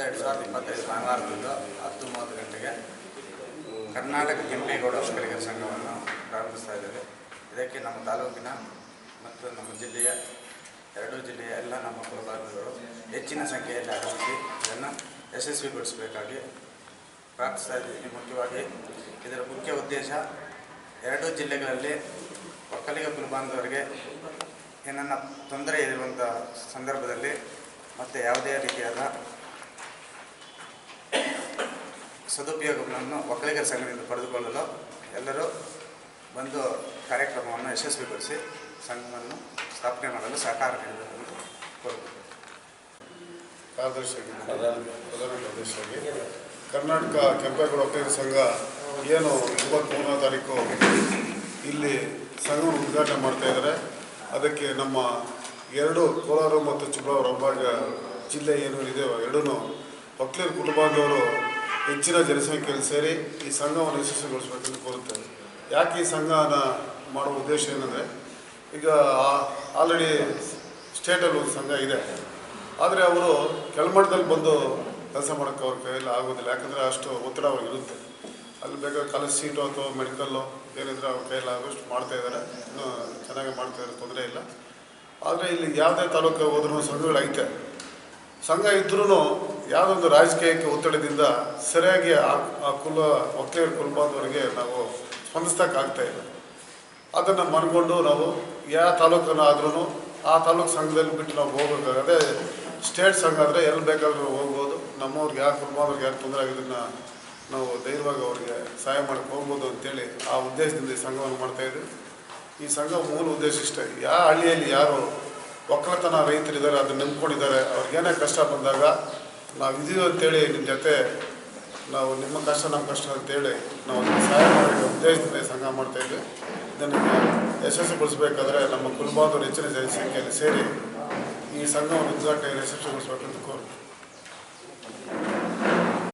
ಎರಡು ಸಾವಿರದ ಇಪ್ಪತ್ತೈದು ಭಾನುವಾರದಿಂದ ಹತ್ತು ಮೂವತ್ತು ಗಂಟೆಗೆ ಕರ್ನಾಟಕ ಕೆಂಪೇಗೌಡ ಒಕ್ಕಲಿಗರ ಸಂಘವನ್ನು ಪ್ರಾರಂಭಿಸ್ತಾ ಇದ್ದೇವೆ. ಇದಕ್ಕೆ ನಮ್ಮ ತಾಲೂಕಿನ ಮತ್ತು ನಮ್ಮ ಜಿಲ್ಲೆಯ ಎರಡೂ ಜಿಲ್ಲೆಯ ಎಲ್ಲ ನಮ್ಮ ಕುಲಬಾಂಧವರು ಹೆಚ್ಚಿನ ಸಂಖ್ಯೆಯಲ್ಲಿ ಆಗಮಿಸಿ ಇದನ್ನು ಯಶಸ್ವಿಗೊಳಿಸಬೇಕಾಗಿ ಪ್ರಾರ್ಥಿಸ್ತಾ ಇದ್ದೀನಿ ಮುಖ್ಯವಾಗಿ ಇದರ ಮುಖ್ಯ ಉದ್ದೇಶ ಎರಡೂ ಜಿಲ್ಲೆಗಳಲ್ಲಿ ಒಕ್ಕಲಿಗ ಕುಲಬಾಂಧವರಿಗೆ ಏನನ್ನ ತೊಂದರೆ ಇರುವಂಥ ಸಂದರ್ಭದಲ್ಲಿ ಮತ್ತು ಯಾವುದೇ ರೀತಿಯಾದ ಸದುಪಯೋಗವನ್ನು ಒಕ್ಕಲಿಗರ ಸಂಘದಿಂದ ಪಡೆದುಕೊಳ್ಳಲು ಎಲ್ಲರೂ ಬಂದು ಕಾರ್ಯಕ್ರಮವನ್ನು ಯಶಸ್ವಿಗೊಳಿಸಿ ಸಂಘವನ್ನು ಸ್ಥಾಪನೆ ಮಾಡಲು ಸಹಕಾರ ಕೋರುತ್ತೇವೆ ಕಾರ್ಯದರ್ಶಿಯಾಗಿ ಕರ್ನಾಟಕ ಕೆಂಪೇಗೌಡ ಒಕ್ಕಲಿಗರ ಸಂಘ ಏನು ಇಪ್ಪತ್ತ್ಮೂರನೇ ತಾರೀಕು ಇಲ್ಲಿ ಸಂಘ ಉದ್ಘಾಟನೆ ಮಾಡ್ತಾ ಇದ್ದಾರೆ. ಅದಕ್ಕೆ ನಮ್ಮ ಎರಡು ಕೋಲಾರ ಮತ್ತು ಚಿಕ್ಕಬಳ್ಳಾಪುರ ಜಿಲ್ಲೆ ಏನು ಇದೆಯೋ ಎರಡೂ ಒಕ್ಕಲಿಗರ ಕುಟುಂಬದವರು ಹೆಚ್ಚಿನ ಜನಸಂಖ್ಯೆಯಲ್ಲಿ ಸೇರಿ ಈ ಸಂಘವನ್ನು ಯಶಸ್ವಿಗೊಳಿಸಬೇಕೆಂದು ಕೋರುತ್ತೇವೆ ಯಾಕೆ ಈ ಸಂಘನ ಮಾಡುವ ಉದ್ದೇಶ ಏನಂದರೆ, ಈಗ ಆಲ್ರೆಡಿ ಸ್ಟೇಟಲ್ಲಿ ಒಂದು ಸಂಘ ಇದೆ. ಆದರೆ ಅವರು ಕೆಳಮಟ್ಟದಲ್ಲಿ ಬಂದು ಕೆಲಸ ಮಾಡೋಕ್ಕೆ ಅವ್ರ ಕೈಯಲ್ಲಿ ಆಗೋದಿಲ್ಲ. ಯಾಕಂದರೆ ಅಷ್ಟು ಒತ್ತಡ ಅವ್ರಿಗೆ ಇರುತ್ತೆ. ಅಲ್ಲಿ ಬೇಗ ಕಾಲೇಜ್ ಸೀಟು ಅಥವಾ ಮೆಡಿಕಲ್ಲು ಏನಿದ್ರೆ ಅವ್ರ ಕೈಯಲ್ಲಿ ಆಗೋಷ್ಟು ಮಾಡ್ತಾ ಇದ್ದಾರೆ. ಇನ್ನೂ ಚೆನ್ನಾಗಿ ಮಾಡ್ತಾ ಇದ್ದಾರೆ, ತೊಂದರೆ ಇಲ್ಲ. ಆದರೆ ಇಲ್ಲಿ ಯಾವುದೇ ತಾಲೂಕು ಹೋದ್ರೂ ಸಂಘಗಳೈತೆ ಸಂಘ ಇದ್ರೂ ಯಾವುದೊಂದು ರಾಜಕೀಯಕ್ಕೆ ಒತ್ತಡದಿಂದ ಸರಿಯಾಗಿ ಆ ಕುಲ ಒಕ್ಕಲಿಗರ ಕುಲಬಾಂಧವರಿಗೆ ನಾವು ಸ್ಪಂದಿಸ್ತಕ್ಕಾಗ್ತಾ ಇಲ್ಲ. ಅದನ್ನು ಮನ್ಕೊಂಡು ನಾವು ಯಾವ ತಾಲೂಕನ್ನು ಆದ್ರೂ ಆ ತಾಲೂಕು ಸಂಘದಲ್ಲಿ ಬಿಟ್ಟು ನಾವು ಹೋಗ್ಬೇಕು ಸ್ಟೇಟ್ ಸಂಘ ಆದರೆ ಎಲ್ಲಿ ಬೇಕಾದರೂ ಹೋಗ್ಬೋದು. ನಮ್ಮವ್ರಿಗೆ ಯಾರು ಕುಟುಂಬದವ್ರಿಗೆ ಯಾರು ತೊಂದರೆ ಆಗಿದ್ದನ್ನು ನಾವು ಧೈರ್ಯವಾಗಿ ಅವರಿಗೆ ಸಹಾಯ ಮಾಡಕ್ಕೆ ಹೋಗ್ಬೋದು ಅಂತೇಳಿ ಆ ಉದ್ದೇಶದಿಂದ ಈ ಸಂಘವನ್ನು ಮಾಡ್ತಾಯಿದ್ವಿ ಈ ಸಂಘ ಮೂಲ ಉದ್ದೇಶ ಇಷ್ಟೇ. ಯಾವ ಹಳ್ಳಿಯಲ್ಲಿ ಯಾರು ಒಕ್ಕಲತನ ರೈತರಿದ್ದಾರೆ, ಅದನ್ನು ನಂಬ್ಕೊಂಡಿದ್ದಾರೆ ಅವ್ರಿಗೇನೇ ಕಷ್ಟ ಬಂದಾಗ ನಾವು ಇದೀವಿ ಅಂತೇಳಿ ನಿಮ್ಮ ಜೊತೆ. ನಾವು ನಿಮ್ಮ ಕಷ್ಟ ನಮ್ಮ ಕಷ್ಟ ಅಂತೇಳಿ ನಾವು ಸಹಾಯ ಮಾಡಿ ಉದ್ದೇಶದಿಂದ ಸಂಘ ಮಾಡ್ತಾಯಿದ್ವಿ ಇದನ್ನು ಯಶಸ್ವಿಗೊಳಿಸಬೇಕಾದ್ರೆ ನಮ್ಮ ಕುಲಬಾಂಧವರು ಹೆಚ್ಚಿನ ಜನಸಂಖ್ಯೆಯಲ್ಲಿ ಸೇರಿ ಈ ಸಂಘವನ್ನು ಉದ್ಘಾಟನೆ ಯಶಸ್ವಿಗೊಳಿಸಬೇಕಂತ ಕೋರು